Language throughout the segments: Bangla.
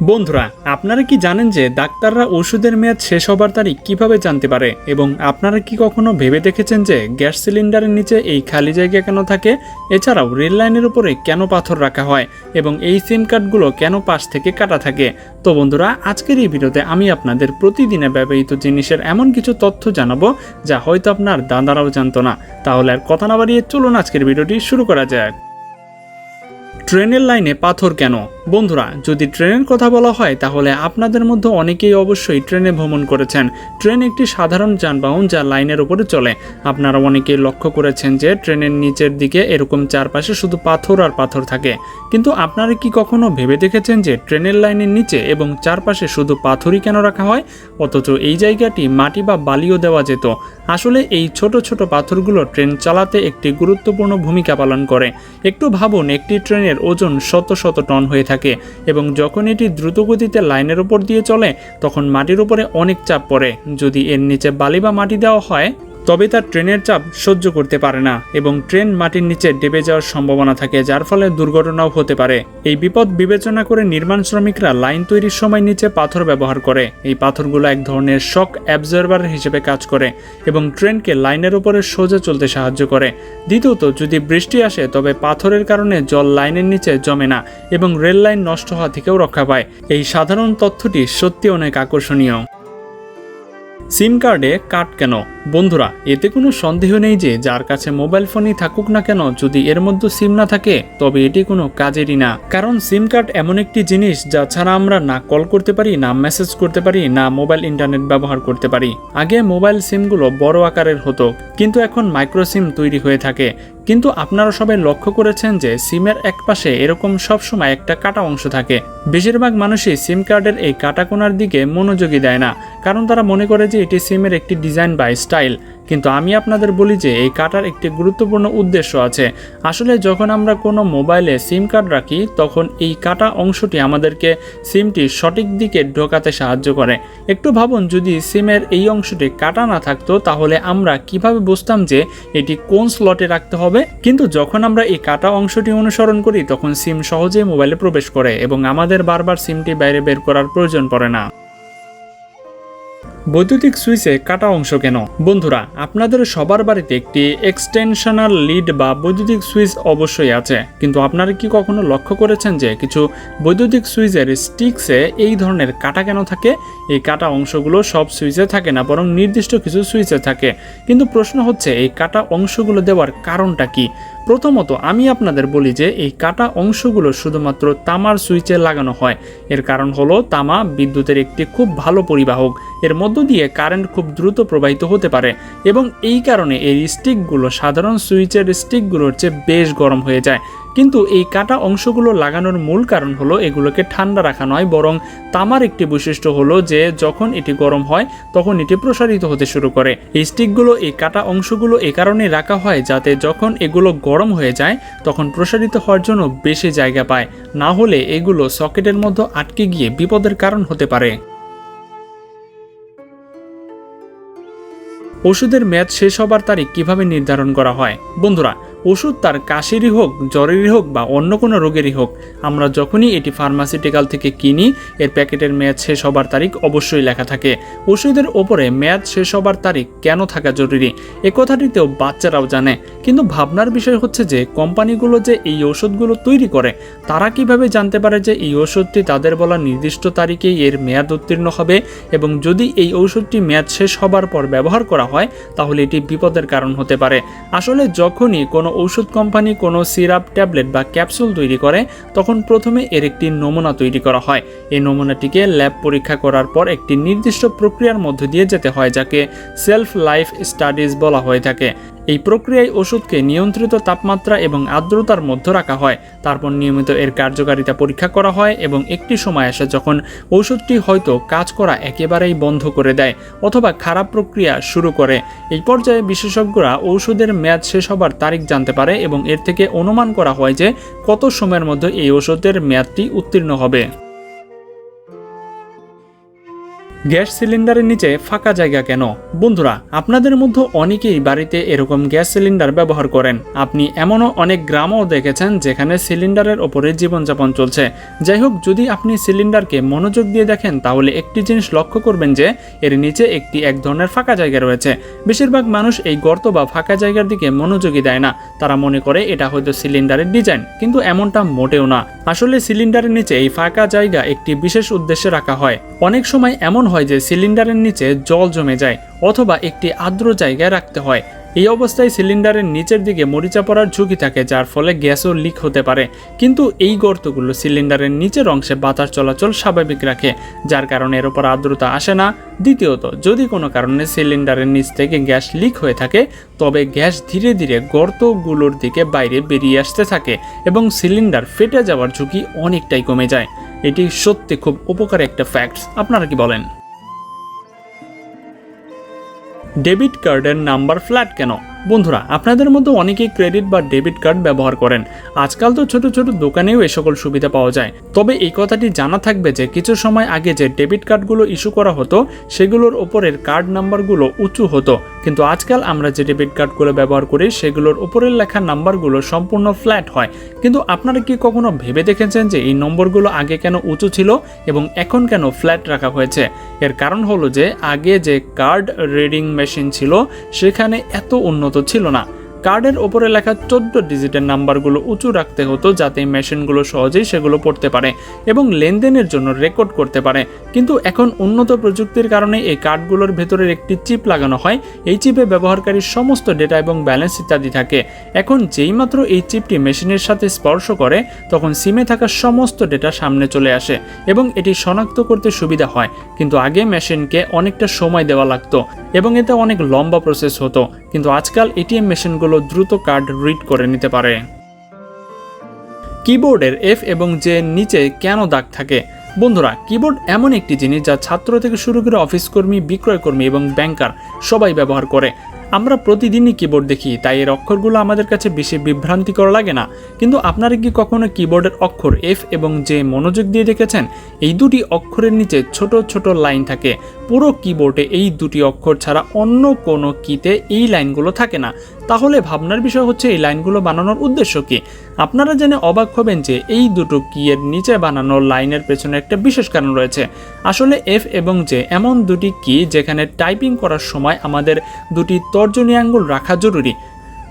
বন্ধুরা, আপনারা কি জানেন যে ডাক্তাররা ওষুধের মেয়াদ শেষ হবার তারিখ কীভাবে জানতে পারে? এবং আপনারা কি কখনো ভেবে দেখেছেন যে গ্যাস সিলিন্ডারের নিচে এই খালি জায়গা কেন থাকে? এছাড়াও রেল লাইনের উপরে কেন পাথর রাখা হয়? এবং এই সিম কার্ডগুলো কেন পাশ থেকে কাটা থাকে? তো বন্ধুরা, আজকের এই ভিডিওতে আমি আপনাদের প্রতিদিনে ব্যবহৃত জিনিসের এমন কিছু তথ্য জানাব যা হয়তো আপনার দাদারাও জানতো না। তাহলে আর কথা না বাড়িয়ে চলুন আজকের ভিডিওটি শুরু করা যাক। ট্রেনের লাইনে পাথর কেন? বন্ধুরা, যদি ট্রেনের কথা বলা হয়, তাহলে আপনাদের মধ্যে অনেকেই অবশ্যই ট্রেনে ভ্রমণ করেছেন। ট্রেন একটি সাধারণ যানবাহন যা লাইনের উপরে চলে। আপনারা অনেকেই লক্ষ্য করেছেন যে, ট্রেনের নিচের দিকে এরকম চারপাশে শুধু পাথর আর পাথর থাকে। কিন্তু আপনারা কি কখনো ভেবে দেখেছেন যে, ট্রেনের লাইনের নিচে এবং চারপাশে শুধু পাথরই কেন রাখা হয়? অথচ এই জায়গাটি মাটি বা বালিও দেওয়া যেত। আসলে এই ছোট ছোট পাথরগুলো ট্রেন চালাতে একটি গুরুত্বপূর্ণ ভূমিকা পালন করে। একটু ভাবুন, একটি ট্রেনের ওজন শত শত টন হয়ে থাকে। এবং যখন এটি দ্রুতগতিতে লাইনের উপর দিয়ে চলে, তখন মাটির উপরে অনেক চাপ পড়ে। যদি এর নিচে বালি বা মাটি দেওয়া হয় তবে তার ট্রেনের চাপ সহ্য করতে পারে না এবং ট্রেন মাটির নিচে ডেবে যাওয়ার সম্ভাবনা থাকে, যার ফলে দুর্ঘটনাও হতে পারে। এই বিপদ বিবেচনা করে নির্মাণ শ্রমিকরা লাইন তৈরির সময় নিচে পাথর ব্যবহার করে। এই পাথরগুলো এক ধরনের শক অ্যাবজর্ভার হিসেবে কাজ করে এবং ট্রেনকে লাইনের উপরে সোজা চলতে সাহায্য করে। দ্বিতীয়ত, যদি বৃষ্টি আসে, তবে পাথরের কারণে জল লাইনের নিচে জমে না এবং রেল লাইন নষ্ট হওয়া থেকেও রক্ষা পায়। এই সাধারণ তথ্যটি সত্যি অনেক আকর্ষণীয়। সিম কার্ডে কাট কেন? বন্ধুরা, এতে কোনো সন্দেহ নেই যে যার কাছে মোবাইল ফোনই থাকুক না কেন যদি এর মধ্যে সিম না থাকে, তবে এটি কোনো কাজেরই না। কারণ সিম কার্ড এমন একটি জিনিস যা ছাড়া আমরা না কল করতে পারি, না মেসেজ করতে পারি, না মোবাইল ইন্টারনেট ব্যবহার করতে পারি। আগে মোবাইল সিমগুলো বড় আকারের হতো, কিন্তু এখন মাইক্রো সিম তৈরি হয়ে থাকে। কিন্তু আপনারা সবাই লক্ষ্য করেছেন যে সিমের এক পাশে এরকম সবসময় একটা কাটা অংশ থাকে। বেশিরভাগ মানুষই সিম কার্ডের এই কাটা কোনার দিকে মনোযোগী দেয় না, কারণ তারা মনে করে যে এটি সিমের একটি ডিজাইন বা স্টাইল। কিন্তু আমি আপনাদের বলি যে এই কাটার একটি গুরুত্বপূর্ণ উদ্দেশ্য আছে। আসলে যখন আমরা কোনো মোবাইলে সিম কার্ড রাখি, তখন এই কাটা অংশটি আমাদেরকে সিমটি সঠিক দিকে ঢোকাতে সাহায্য করে। একটু ভাবুন, যদি সিমের এই অংশটি কাটা না থাকতো, তাহলে আমরা কীভাবে বুঝতাম যে এটি কোন স্লটে রাখতে হবে? কিন্তু যখন আমরা এই কাটা অংশটি অনুসরণ করি, তখন সিম সহজেই মোবাইলে প্রবেশ করে এবং আমাদের বারবার সিমটি বাইরে বের করার প্রয়োজন পড়ে না। বৈদ্যুতিক সুইচে কাটা অংশ কেন? বন্ধুরা, আপনাদের সবার বাড়িতে একটি এক্সটেনশনাল লিড বা বৈদ্যুতিক সুইচ অবশ্যই আছে। কিন্তু আপনারা কি কখনো লক্ষ্য করেছেন যে কিছু বৈদ্যুতিক সুইচের স্টিক্সে এই ধরনের কাটা কেন থাকে? এই কাটা অংশগুলো সব সুইচে থাকে না, বরং নির্দিষ্ট কিছু সুইচে থাকে। কিন্তু প্রশ্ন হচ্ছে, এই কাটা অংশগুলো দেওয়ার কারণটা কি? প্রথমত আমি আপনাদের বলি যে এই কাটা অংশগুলো শুধুমাত্র তামার সুইচে লাগানো হয়। এর কারণ হলো তামা বিদ্যুতের একটি খুব ভালো পরিবাহক। এর মধ্য দিয়ে কারেন্ট খুব দ্রুত প্রবাহিত হতে পারে এবং এই কারণে এই স্টিকগুলো সাধারণ সুইচের স্টিকগুলোর চেয়ে বেশ গরম হয়ে যায়। কিন্তু এই কাটা অংশগুলো লাগানোর মূল কারণ হলো এগুলোকে ঠান্ডা রাখা নয়, বরং তামার একটি বৈশিষ্ট্য হলো যে যখন এটি গরম হয়, তখন এটি প্রসারিত হতে শুরু করে। এই স্টিকগুলো, এই কাটা অংশগুলো এ কারণে রাখা হয় যাতে যখন এগুলো গরম হয়ে যায়, তখন প্রসারিত হওয়ার জন্য বেশি জায়গা পায়। না হলে এগুলো সকেটের মধ্যে আটকে গিয়ে বিপদের কারণ হতে পারে। ওষুধের মেয়াদ শেষ হবার তারিখ কীভাবে নির্ধারণ করা হয়? বন্ধুরা ওষুধ তার কাশিরই হোক, জ্বরেরই হোক বা অন্য কোনো রোগেরই হোক, আমরা যখনই এটি ফার্মাসিউটিক্যাল থেকে কিনি, এর প্যাকেটের মেয়াদ শেষ হবার তারিখ অবশ্যই লেখা থাকে। ওষুধের ওপরে মেয়াদ শেষ হবার তারিখ কেন থাকা জরুরি? এ কথাটিতেও বাচ্চারাও জানে। কিন্তু ভাবনার বিষয় হচ্ছে যে, কোম্পানিগুলো যে এই ওষুধগুলো তৈরি করে, তারা কীভাবে জানতে পারে যে এই ওষুধটি তাদের বলা নির্দিষ্ট তারিখেই এর মেয়াদ উত্তীর্ণ হবে এবং যদি এই ঔষধটি মেয়াদ শেষ হবার পর ব্যবহার করা হয়, তাহলে এটি বিপদের কারণ হতে পারে। আসলে যখনই কোনো ঔষধ কোম্পানি কোনো সিরাপ ট্যাবলেট বা ক্যাপসুল তৈরি করে, তখন প্রথমে এর একটি নমুনা তৈরি করা হয়। এই নমুনাটিকে ল্যাব পরীক্ষা করার পর একটি নির্দিষ্ট প্রক্রিয়ার মধ্য দিয়ে যেতে হয়, যাকে সেলফ লাইফ স্টাডিজ বলা হয়ে থাকে। এই প্রক্রিয়ায় ওষুধকে নিয়ন্ত্রিত তাপমাত্রা এবং আর্দ্রতার মধ্যে রাখা হয়। তারপর নিয়মিত এর কার্যকারিতা পরীক্ষা করা হয় এবং একটি সময় আসে যখন ওষুধটি হয়তো কাজ করা একেবারেই বন্ধ করে দেয় অথবা খারাপ প্রক্রিয়া শুরু করে। এই পর্যায়ে বিশেষজ্ঞরা ঔষধের মেয়াদ শেষ হবার তারিখ জানতে পারে এবং এর থেকে অনুমান করা হয় যে কত সময়ের মধ্যে এই ওষুধের মেয়াদটি উত্তীর্ণ হবে। গ্যাস সিলিন্ডারের নিচে ফাঁকা জায়গা কেন? বন্ধুরা, আপনাদের মধ্যে অনেকেই বাড়িতে এরকম গ্যাস সিলিন্ডার ব্যবহার করেন। আপনি এমনও অনেক গ্রামও দেখেছেন যেখানে সিলিন্ডারের ওপরে জীবনযাপন চলছে। যাই হোক, যদি আপনি সিলিন্ডারকে মনোযোগ দিয়ে দেখেন, তাহলে একটি জিনিস লক্ষ্য করবেন যে, এর নিচে একটি এক ধরনের ফাঁকা জায়গা রয়েছে। বেশিরভাগ মানুষ এই গর্ত বা ফাঁকা জায়গার দিকে মনোযোগী দেয় না। তারা মনে করে এটা হয়তো সিলিন্ডারের ডিজাইন, কিন্তু এমনটা মোটেও না। আসলে সিলিন্ডারের নিচে এই ফাঁকা জায়গা একটি বিশেষ উদ্দেশ্যে রাখা হয়। অনেক সময় এমন হয় যে সিলিন্ডারের নিচে জল জমে যায় অথবা একটি আর্দ্র জায়গায় রাখতে হয়। এই অবস্থায় সিলিন্ডারের নিচের দিকে মরিচা পড়ার ঝুঁকি থাকে, যার ফলে গ্যাসও লিক হতে পারে। কিন্তু এই গর্তগুলো সিলিন্ডারের নিচের অংশে বাতাস চলাচল স্বাভাবিক রাখে, যার কারণে এর উপর আর্দ্রতা আসে না। দ্বিতীয়ত, যদি কোনো কারণে সিলিন্ডারের নিচ থেকে গ্যাস লিক হয়ে থাকে, তবে গ্যাস ধীরে ধীরে গর্তগুলোর দিকে বাইরে বেরিয়ে আসতে থাকে এবং সিলিন্ডার ফেটে যাওয়ার ঝুঁকি অনেকটাই কমে যায়। এটি সত্যি খুব উপকারী একটা ফ্যাক্টস। আপনারা কি বলেন? ডেবিট কার্ডের নাম্বার ফ্ল্যাট কেন? বন্ধুরা, আপনাদের মধ্যে অনেকেই ক্রেডিট বা ডেবিট কার্ড ব্যবহার করেন। আজকাল তো ছোট ছোট দোকানেও এ সকল সুবিধা পাওয়া যায়। তবে এই কথাটি জানা থাকবে যে, কিছু সময় আগে যে ডেবিট কার্ডগুলো ইস্যু করা হতো, সেগুলোর ওপরের কার্ড নাম্বারগুলো উঁচু হতো। কিন্তু আজকাল আমরা যে ডেবিট কার্ডগুলো ব্যবহার করি, সেগুলোর উপরের লেখা নাম্বারগুলো সম্পূর্ণ ফ্ল্যাট হয়। কিন্তু আপনারা কি কখনো ভেবে দেখেছেন যে, এই নম্বরগুলো আগে কেন উঁচু ছিল এবং এখন কেন ফ্ল্যাট রাখা হয়েছে? এর কারণ হলো যে, আগে যে কার্ড রিডিং মেশিন ছিল, সেখানে এত উন্নত ছিল না। কার্ডের ওপরে লেখা চোদ্দ ডিজিটের নাম্বারগুলো উঁচু রাখতে হতো যাতে মেশিনগুলো সহজেই সেগুলো পড়তে পারে এবং লেনদেনের জন্য রেকর্ড করতে পারে। কিন্তু এখন উন্নত প্রযুক্তির কারণে এই কার্ডগুলোর ভেতরের একটি চিপ লাগানো হয়। এই চিপে ব্যবহারকারীর সমস্ত ডেটা এবং ব্যালেন্স ইত্যাদি থাকে। এখন যেইমাত্র এই চিপটি মেশিনের সাথে স্পর্শ করে, তখন সিমে থাকা সমস্ত ডেটা সামনে চলে আসে এবং এটি শনাক্ত করতে সুবিধা হয়। কিন্তু আগে মেশিনকে অনেকটা সময় দেওয়া লাগতো এবং এতে অনেক লম্বা প্রসেস হতো। কিন্তু আজকাল এটিএম মেশিনগুলো দ্রুত কার্ড রিড করে নিতে পারে। কিবোর্ডের এফ এবং জে নিচে কেন দাগ থাকে? বন্ধুরা, কিবোর্ড এমন একটি জিনিস যা ছাত্র থেকে শুরু করে অফিস কর্মী, বিক্রয়কর্মী এবং ব্যাংকার সবাই ব্যবহার করে। আমরা প্রতিদিনই কিবোর্ড দেখি, তাই এর অক্ষরগুলো আমাদের কাছে বেশি বিভ্রান্তিকর লাগে না। কিন্তু আপনারা কি কখনো কিবোর্ডের অক্ষর এফ এবং জে মনোযোগ দিয়ে দেখেছেন? এই দুটি অক্ষরের নিচে ছোট ছোট লাইন থাকে। পুরো কিবোর্ডে এই দুটি অক্ষর ছাড়া অন্য কোনো কিতে এই লাইনগুলো থাকে না। তাহলে ভাবনার বিষয় হচ্ছে এই লাইনগুলো বানানোর উদ্দেশ্য কি? আপনারা জেনে অবাক হবেন যে এই দুটো কি এর নিচে বানানো লাইনের পেছনে একটা বিশেষ কারণ রয়েছে। আসলে এফ এবং জে এমন দুটি কি যেখানে টাইপিং করার সময় আমাদের দুটি তর্জনী আঙ্গুল রাখা জরুরি।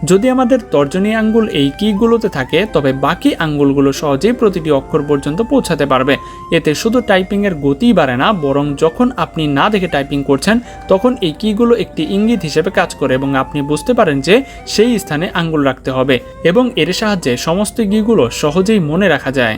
যদি আমাদের তর্জনী আঙ্গুল এই কিগুলোতে থাকে, তবে বাকি আঙ্গুলগুলো সহজেই প্রতিটি অক্ষর পর্যন্ত পৌঁছাতে পারবে। এতে শুধু টাইপিংয়ের গতিই বাড়ে না, বরং যখন আপনি না দেখে টাইপিং করছেন, তখন এই কিগুলো একটি ইঙ্গিত হিসেবে কাজ করে এবং আপনি বুঝতে পারেন যে সেই স্থানে আঙ্গুল রাখতে হবে এবং এর সাহায্যে সমস্ত কিগুলো সহজেই মনে রাখা যায়।